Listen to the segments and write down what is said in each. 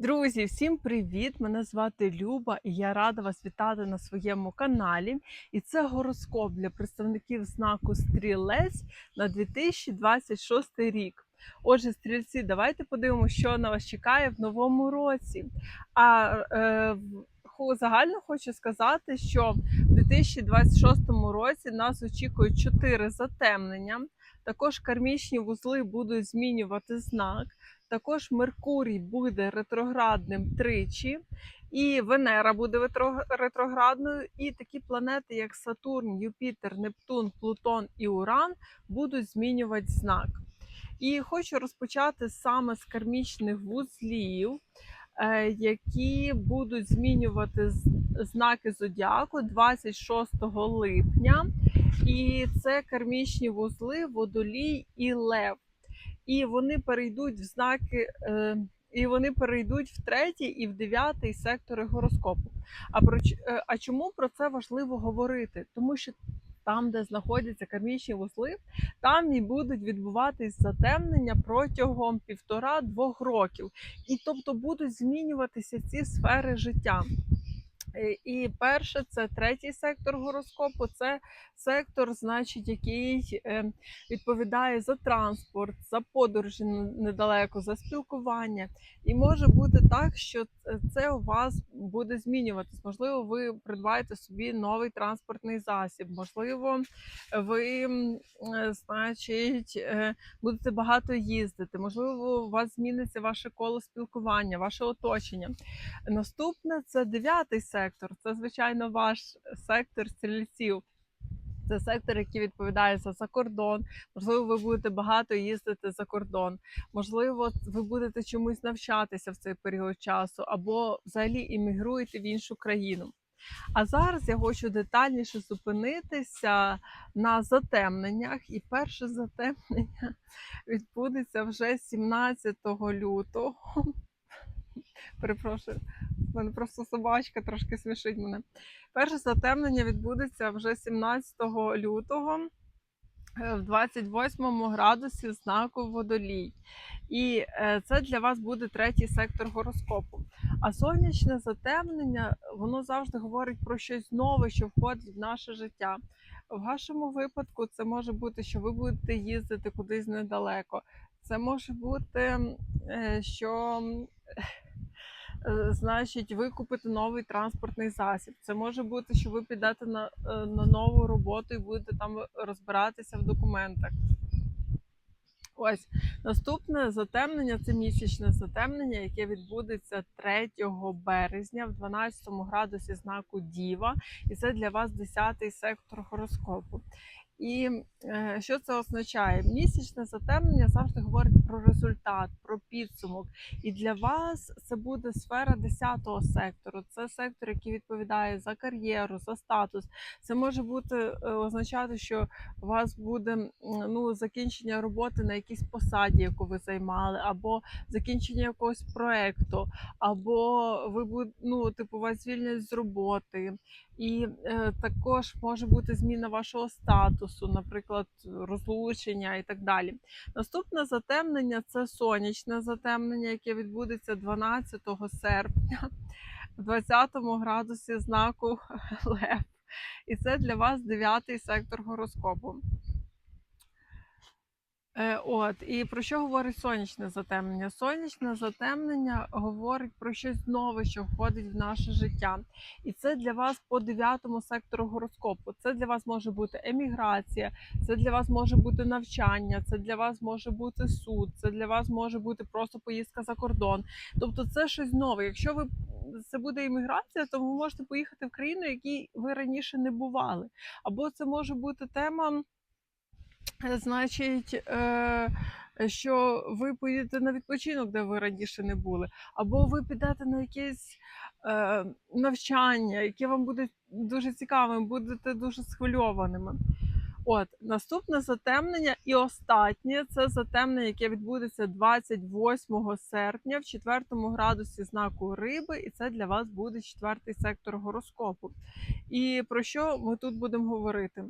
Друзі, всім привіт! Мене звати Люба і я рада вас вітати на своєму каналі. І це гороскоп для представників знаку Стрілець на 2026 рік. Отже, стрільці, давайте подивимося, що на вас чекає в новому році. А е, загально хочу сказати, що в 2026 році нас очікують 4 затемнення. Також кармічні вузли будуть змінювати знак. Також Меркурій буде ретроградним тричі, і Венера буде ретроградною, і такі планети, як Сатурн, Юпітер, Нептун, Плутон і Уран, будуть змінювати знак. І хочу розпочати саме з кармічних вузлів, е, які будуть змінювати знаки зодіаку 26 липня. І це кармічні вузли, водолій і лев і вони перейдуть в знаки. Е, і вони перейдуть в третій і в дев'ятий сектори гороскопу. А про е, а чому про це важливо говорити? Тому що там, де знаходяться кармічні вузли, там і будуть відбуватись затемнення протягом півтора-двох років. І тобто будуть змінюватися ці сфери життя. Е, І перше, це третій сектор гороскопу. Це сектор, значить, який е, відповідає за транспорт, за подорожі недалеко, за спілкування. І може бути так, що це у вас буде змінюватись. Можливо, ви придбаєте собі новий транспортний засіб. Можливо, ви, е, значить, будете багато їздити. Можливо, у вас зміниться ваше коло спілкування, ваше оточення. Наступне це дев'ятий сектор. Це звичайно ваш сектор стрільців. Це сектор, який відповідає за закордон. Можливо, ви будете багато їздити за кордон. Можливо, ви будете чомусь навчатися в цей період часу, або взагалі іммігруєте в іншу країну. А зараз я хочу детальніше зупинитися на затемненнях. І перше затемнення відбудеться вже 17 лютого. Перепрошую, в мене просто собачка трошки смішить мене. Перше затемнення відбудеться вже 17 лютого е, в 28 градусі знаку водолій. І е, це для вас буде третій сектор гороскопу. А сонячне затемнення воно завжди говорить про щось нове, що входить в наше життя. В вашому випадку це може бути, що ви будете їздити кудись недалеко. Це може бути, е, що значить, ви купите новий транспортний засіб. Це може бути, що ви підете на, е, на нову роботу і будете там розбиратися в документах. Ось наступне затемнення це місячне затемнення, яке відбудеться 3 березня в 12 градусі знаку Діва, і це для вас 10-й сектор гороскопу. І е, що це означає? Місячне затемнення завжди говорить про результат, про підсумок. І для вас це буде сфера 10-го сектору. Це сектор, який відповідає за кар'єру, за статус. Це може бути е, означати, що у вас буде ну, закінчення роботи на якійсь посаді, яку ви займали, або закінчення якогось проекту, або ви ну, типу, вас звільнять з роботи. І е, також може бути зміна вашого статусу, наприклад, розлучення і так далі. Наступне затемнення це сонячне затемнення, яке відбудеться 12 серпня в 20 градусі знаку Лев. І це для вас дев'ятий сектор гороскопу. Е, От, і про що говорить сонячне затемнення? Сонячне затемнення говорить про щось нове, що входить в наше життя. І це для вас по дев'ятому сектору гороскопу. Це для вас може бути еміграція, це для вас може бути навчання, це для вас може бути суд, це для вас може бути просто поїздка за кордон. Тобто це щось нове. Якщо ви це буде імміграція, то ви можете поїхати в країну, в якій ви раніше не бували. Або це може бути тема. Значить, е, що ви поїдете на відпочинок, де ви раніше не були, або ви підете на якесь е, навчання, яке вам буде дуже цікавим, будете дуже схвильованими. От наступне затемнення і останнє це затемнення, яке відбудеться 28 серпня в 4 градусі знаку риби, і це для вас буде четвертий сектор гороскопу. І про що ми тут будемо говорити?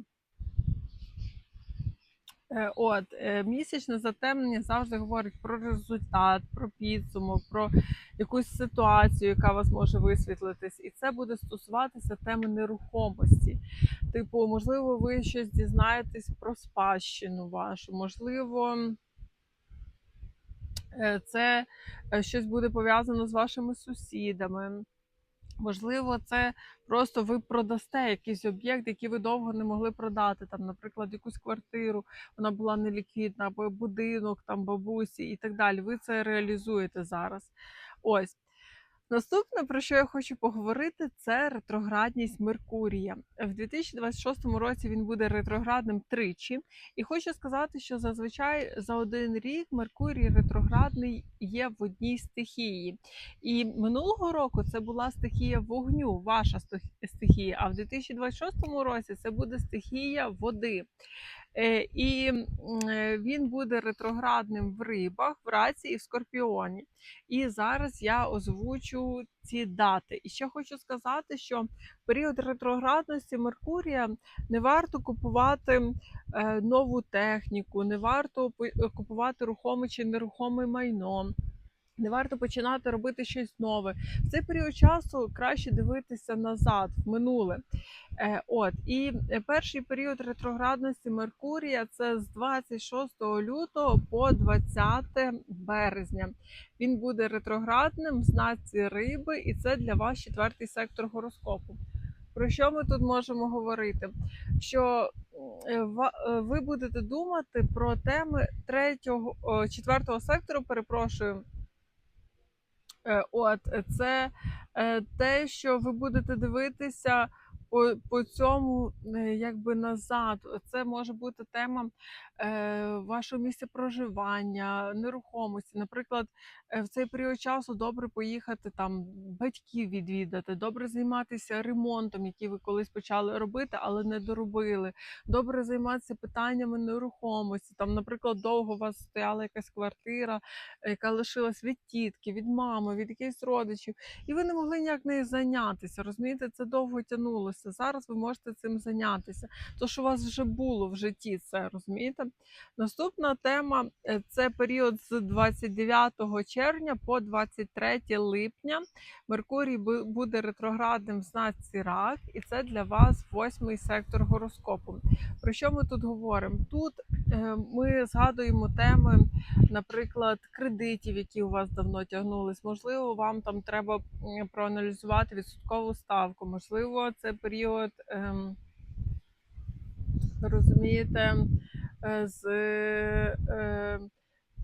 Е, От е, місячне затемнення завжди говорить про результат, про підсумок, про якусь ситуацію, яка вас може висвітлитись, і це буде стосуватися теми нерухомості. Типу, можливо, ви щось дізнаєтесь про спадщину вашу, можливо, е, це щось буде пов'язано з вашими сусідами. Можливо, це просто ви продасте якийсь об'єкт, який ви довго не могли продати. Там, наприклад, якусь квартиру, вона була неліквідна, або будинок там бабусі і так далі. Ви це реалізуєте зараз. Ось. Наступне, про що я хочу поговорити, це ретроградність Меркурія. В 2026 році він буде ретроградним тричі. І хочу сказати, що зазвичай за один рік Меркурій ретроградний є в одній стихії. І минулого року це була стихія вогню, ваша стихія. А в 2026 році це буде стихія води. Е, І е, він буде ретроградним в рибах, в раці і в скорпіоні. І зараз я озвучу ці дати. І ще хочу сказати, що в період ретроградності Меркурія не варто купувати е, нову техніку, не варто купувати рухоме чи нерухоме майно. Не варто починати робити щось нове. В цей період часу краще дивитися назад, в минуле. Е, от і е, перший період ретроградності Меркурія це з 26 лютого по 20 березня. Він буде ретроградним в знаці риби, і це для вас четвертий сектор гороскопу. Про що ми тут можемо говорити? Що е, ви будете думати про теми третього, о, четвертого сектору, перепрошую. Е, От це е, те, що ви будете дивитися по, по цьому е, якби назад. Це може бути тема е, вашого місця проживання, нерухомості. Наприклад, е, в цей період часу добре поїхати там батьків відвідати, добре займатися ремонтом, який ви колись почали робити, але не доробили. Добре займатися питаннями нерухомості. Там, наприклад, довго у вас стояла якась квартира, яка лишилась від тітки, від мами, від якихось родичів, і ви не могли ніяк нею зайнятися. Розумієте, це довго тягнулося. Зараз ви можете цим зайнятися. То, що у вас вже було в житті, це розумієте? Наступна тема е, це період з 29 червня по 23 липня. Меркурій буде ретроградним в знаці рак, і це для вас восьмий сектор гороскопу. Про що ми тут говоримо? Тут е, ми згадуємо теми наприклад, кредитів, які у вас давно тягнулись. Можливо, вам там треба проаналізувати відсоткову ставку. Можливо, це період, ем, розумієте, е, з е,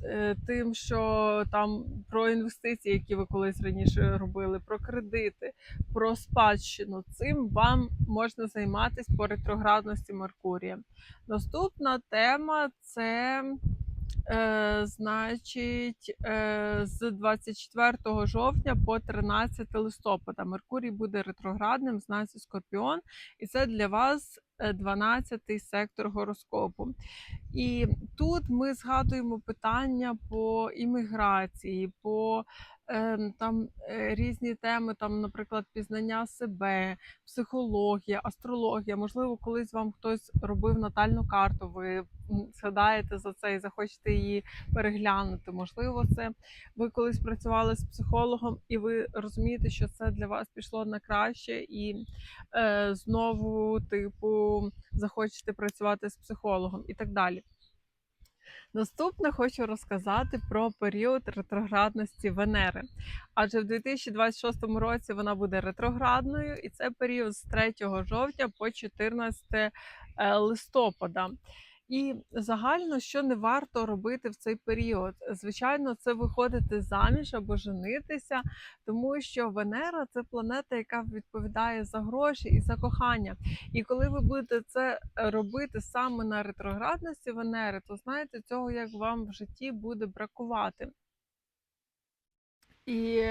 е, тим, що там про інвестиції, які ви колись раніше робили, про кредити, про спадщину. Цим вам можна займатися по ретроградності Меркурія. Наступна тема це Е, значить, е, з 24 жовтня по 13 листопада. Меркурій буде ретроградним знаці Скорпіон, і це для вас 12 сектор гороскопу. І тут ми згадуємо питання по імміграції, по е, там е, різні теми, там, наприклад, пізнання себе, психологія, астрологія. Можливо, колись вам хтось робив натальну карту. Ви згадаєте за це і захочете її переглянути. Можливо, це ви колись працювали з психологом, і ви розумієте, що це для вас пішло на краще, і е, знову, типу, захочете працювати з психологом і так далі. Наступне хочу розказати про період ретроградності Венери. Адже в 2026 році вона буде ретроградною, і це період з 3 жовтня по 14 е, листопада. І загально, що не варто робити в цей період? Звичайно, це виходити заміж або женитися, тому що Венера це планета, яка відповідає за гроші і за кохання. І коли ви будете це е, робити саме на ретроградності Венери, то знаєте, цього як вам в житті буде бракувати. І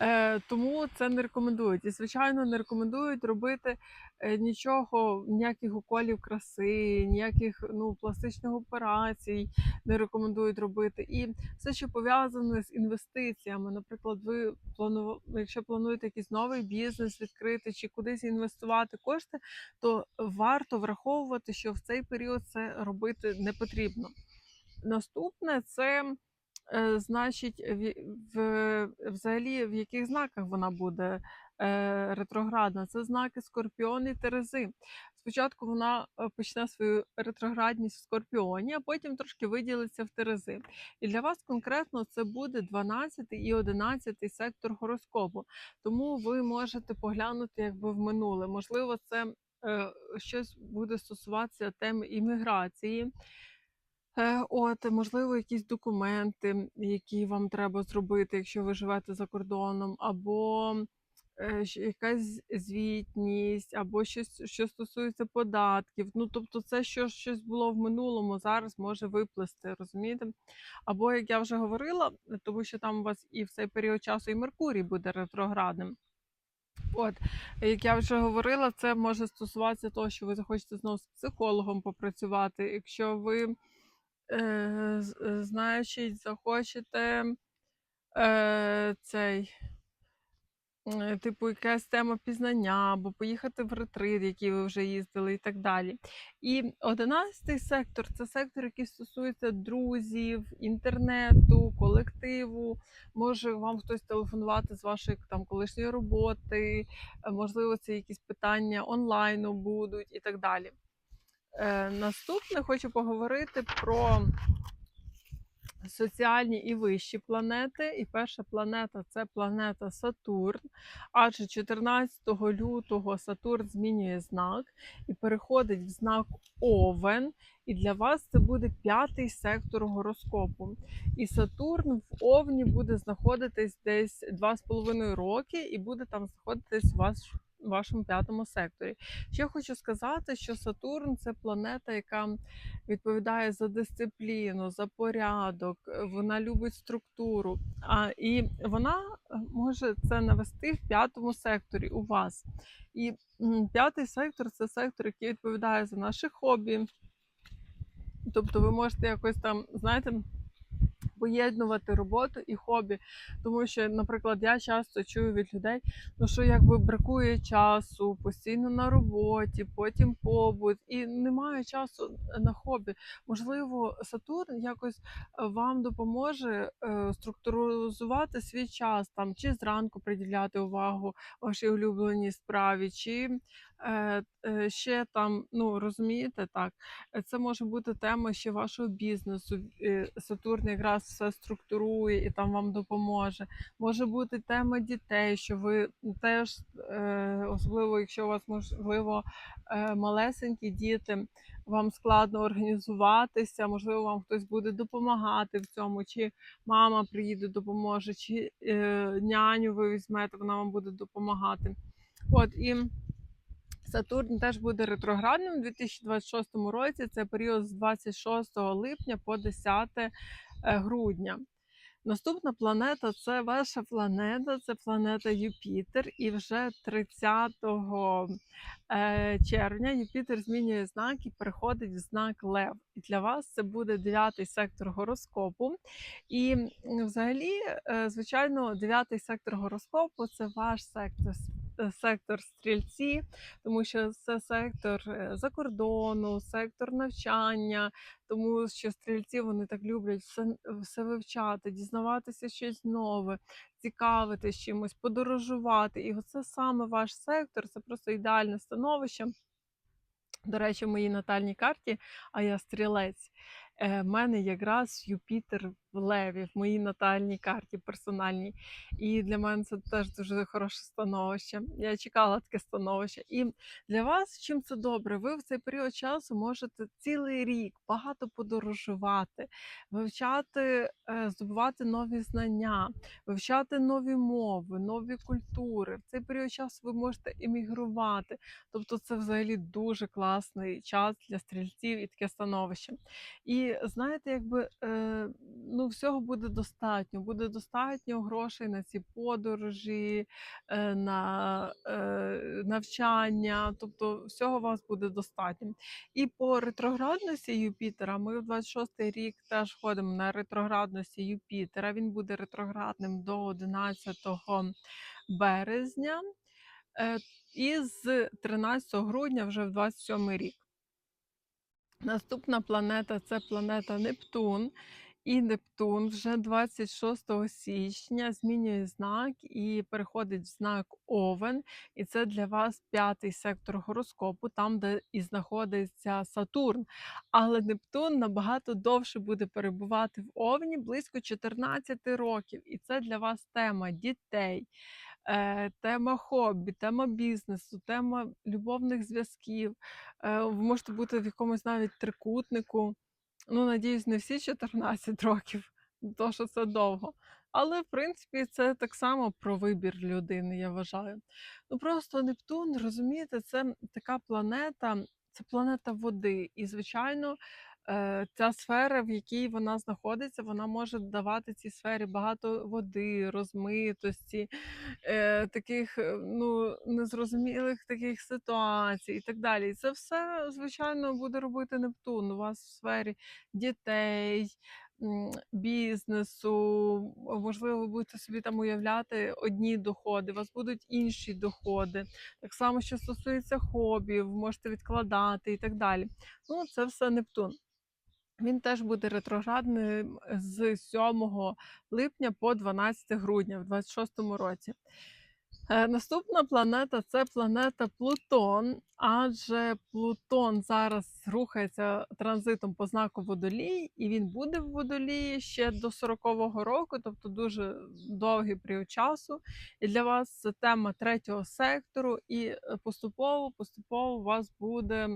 е, тому це не рекомендують. І, звичайно, не рекомендують робити е, нічого, ніяких уколів краси, ніяких ну, пластичних операцій не рекомендують робити. І все, що пов'язане з інвестиціями. Наприклад, ви планували, якщо плануєте якийсь новий бізнес відкрити чи кудись інвестувати кошти, то варто враховувати, що в цей період це робити не потрібно. Наступне це. Е, значить, в, взагалі в яких знаках вона буде е, ретроградна? Це знаки Скорпіон і Терези. Спочатку вона е, почне свою ретроградність в Скорпіоні, а потім трошки виділиться в Терези. І для вас конкретно це буде 12 і 11 сектор гороскопу. Тому ви можете поглянути якби в минуле. Можливо, це щось буде стосуватися теми імміграції. Е, От, можливо, якісь документи, які вам треба зробити, якщо ви живете за кордоном, або е, якась звітність, або щось, що стосується податків. Ну, тобто, це що щось було в минулому, зараз може виплисти, розумієте? Або, як я вже говорила, тому що там у вас і в цей період часу і Меркурій буде ретроградним. От, як я вже говорила, це може стосуватися того, що ви захочете знову з психологом попрацювати. Якщо ви Е, е, значить, захочете е, цей, е, типу, якась тема пізнання, або поїхати в ретрит, який ви вже їздили, і так далі. І одинадцятий сектор це сектор, який стосується друзів, інтернету, колективу. Може вам хтось телефонувати з вашої там колишньої роботи, е, можливо, це якісь питання онлайну будуть і так далі. Е, наступне хочу поговорити про соціальні і вищі планети. І перша планета це планета Сатурн. Адже 14 лютого Сатурн змінює знак і переходить в знак Овен. І для вас це буде п'ятий сектор гороскопу. І Сатурн в Овні буде знаходитись десь 2,5 роки, і буде там знаходитись у вас в вашому п'ятому секторі. Ще хочу сказати, що Сатурн це планета, яка відповідає за дисципліну, за порядок, е, вона любить структуру. А, і вона е, може це навести в п'ятому секторі у вас. І п'ятий сектор це сектор, який відповідає за наші хобі. Тобто ви можете якось там, знаєте, поєднувати роботу і хобі. Тому що, наприклад, я часто чую від людей, ну що якби бракує часу, постійно на роботі, потім побут, і немає часу на хобі. Можливо, Сатурн якось е, вам допоможе е, структуризувати свій час, там чи зранку приділяти увагу вашій улюбленій справі, чи ще там, ну розумієте, так, Е, це може бути тема ще вашого бізнесу. Е, Сатурн якраз все структурує і там вам допоможе. Може бути тема дітей, що ви теж, е, особливо якщо у вас можливо е, малесенькі діти, вам складно організуватися, можливо, вам хтось буде допомагати в цьому, чи мама приїде, допоможе, чи е, няню ви візьмете, вона вам буде допомагати. От і. Сатурн теж буде ретроградним у 2026 році. Це період з 26 липня по 10 е, грудня. Наступна планета це ваша планета, це планета Юпітер. І вже 30 е, червня Юпітер змінює знак і переходить в знак Лев. І для вас це буде дев'ятий сектор гороскопу. І взагалі, е, звичайно, дев'ятий сектор гороскопу це ваш сектор. Е, Сектор стрільці, тому що це сектор е, закордону, сектор навчання, тому що стрільці вони так люблять все, все вивчати, дізнаватися щось нове, цікавитись чимось, подорожувати. І оце саме ваш сектор, це просто ідеальне становище. До речі, в моїй натальній карті, а я стрілець. е, В мене якраз Юпітер в Леві, в моїй натальній карті персональній. І для мене це теж дуже хороше становище. Я чекала таке становище. І для вас чим це добре? Ви в цей період часу можете цілий рік багато подорожувати, вивчати, е, здобувати нові знання, вивчати нові мови, нові культури. В цей період часу ви можете емігрувати. Тобто, це взагалі дуже класний час для стрільців і таке становище. І знаєте, якби е, ну, всього буде достатньо. Буде достатньо грошей на ці подорожі, е, на е, навчання, тобто всього у вас буде достатньо. І по ретроградності Юпітера ми в 26-й рік теж ходимо на ретроградності Юпітера. Він буде ретроградним до 11 березня. Е, І з 13 грудня вже в 27 рік. Наступна планета це планета Нептун. І Нептун вже 26 січня змінює знак і переходить в знак Овен. І це для вас п'ятий сектор гороскопу, там, де і знаходиться Сатурн. Але Нептун набагато довше буде перебувати в Овні близько 14 років. І це для вас тема дітей, е, тема хобі, тема бізнесу, тема любовних зв'язків. Е, Ви можете бути в якомусь навіть трикутнику. Ну, надіюсь, не всі 14 років, то що це довго. Але, в принципі, це так само про вибір людини, я вважаю. Ну просто Нептун, розумієте, це така планета, це планета води. І, звичайно, ця сфера, в якій вона знаходиться, вона може давати цій сфері багато води, розмитості, е, таких е, ну, незрозумілих таких ситуацій і так далі. І це все, звичайно, буде робити Нептун у вас в сфері дітей, бізнесу. Можливо, ви будете собі там уявляти одні доходи, у вас будуть інші доходи. Так само, що стосується хобі, можете відкладати і так далі. Ну, це все Нептун. Він теж буде ретроградним з 7 липня по 12 грудня в 26 році. Е, Наступна планета це планета Плутон, адже Плутон зараз рухається транзитом по знаку Водолій, і він буде в Водолії ще до 40-го року, тобто дуже довгий період часу. І для вас це тема третього сектору, і е, поступово, поступово у вас буде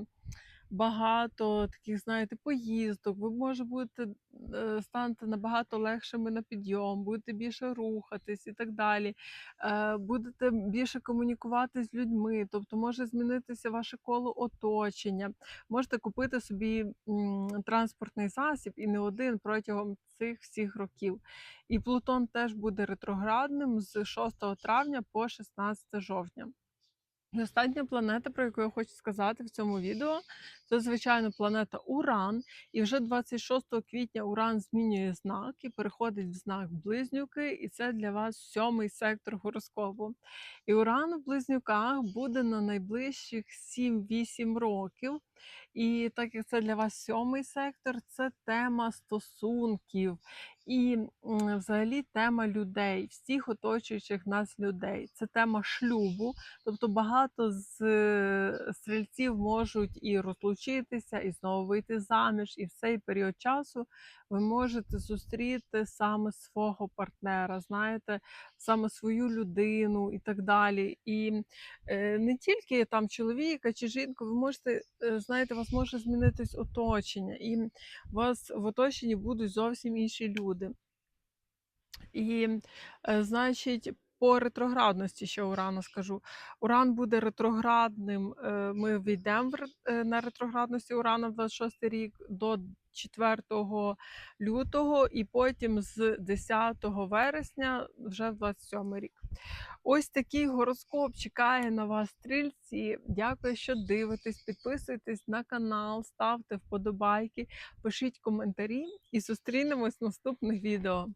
багато таких, знаєте, поїздок. Ви може будете е, станете набагато легшими на підйом, будете більше рухатись і так далі. Е, Будете більше комунікувати з людьми, тобто може змінитися ваше коло оточення. Можете купити собі транспортний засіб і не один протягом цих всіх років. І Плутон теж буде ретроградним з 6 травня по 16 жовтня. І остання планета, про яку я хочу сказати в цьому відео, це, звичайно, планета Уран. І вже 26 квітня Уран змінює знак і переходить в знак Близнюки, і це для вас сьомий сектор гороскопу. І Уран в близнюках буде на найближчих 7-8 років. І так як це для вас сьомий сектор, це тема стосунків і взагалі тема людей, всіх оточуючих нас людей. Це тема шлюбу. Тобто багато з е, стрільців можуть і розлучитися, і знову вийти заміж. І в цей період часу ви можете зустріти саме свого партнера, знаєте, саме свою людину і так далі. І е, не тільки там чоловіка чи жінку, ви можете, е, знаєте, у вас може змінитись оточення, і у вас в оточенні будуть зовсім інші люди. І, е, значить, по ретроградності ще урану скажу. Уран буде ретроградним. е, Ми війдемо е, на ретроградності Урана в 26 рік до 4 лютого, і потім з 10 вересня вже в 27 рік. Ось такий гороскоп чекає на вас, стрільці. Дякую, що дивитесь. Підписуйтесь на канал, ставте вподобайки, пишіть коментарі і зустрінемось в наступних відео.